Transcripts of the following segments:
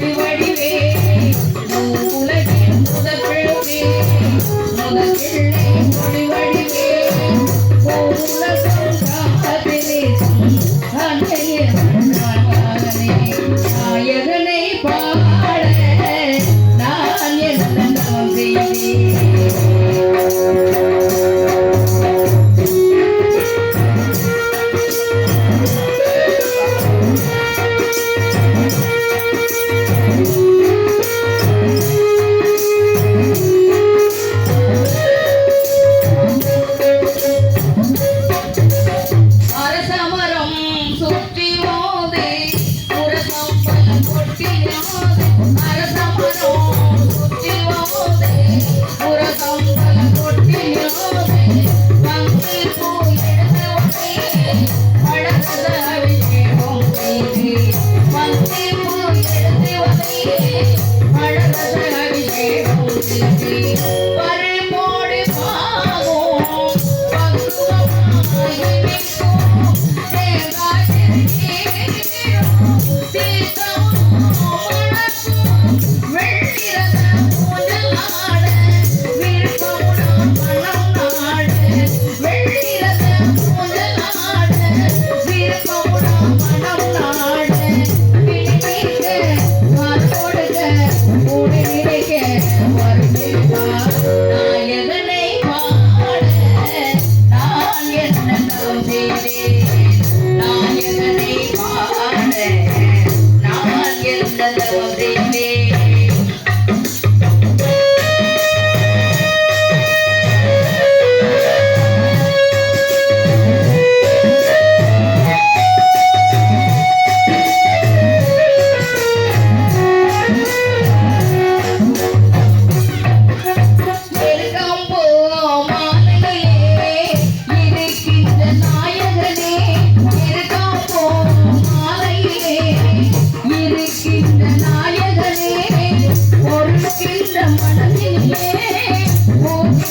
Thank you. Thank you.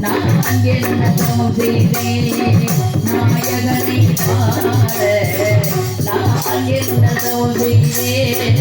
நான் என்ன தவம் செய்தேன் நாயகனை பாட நான் என்ன தவம் செய்தேன்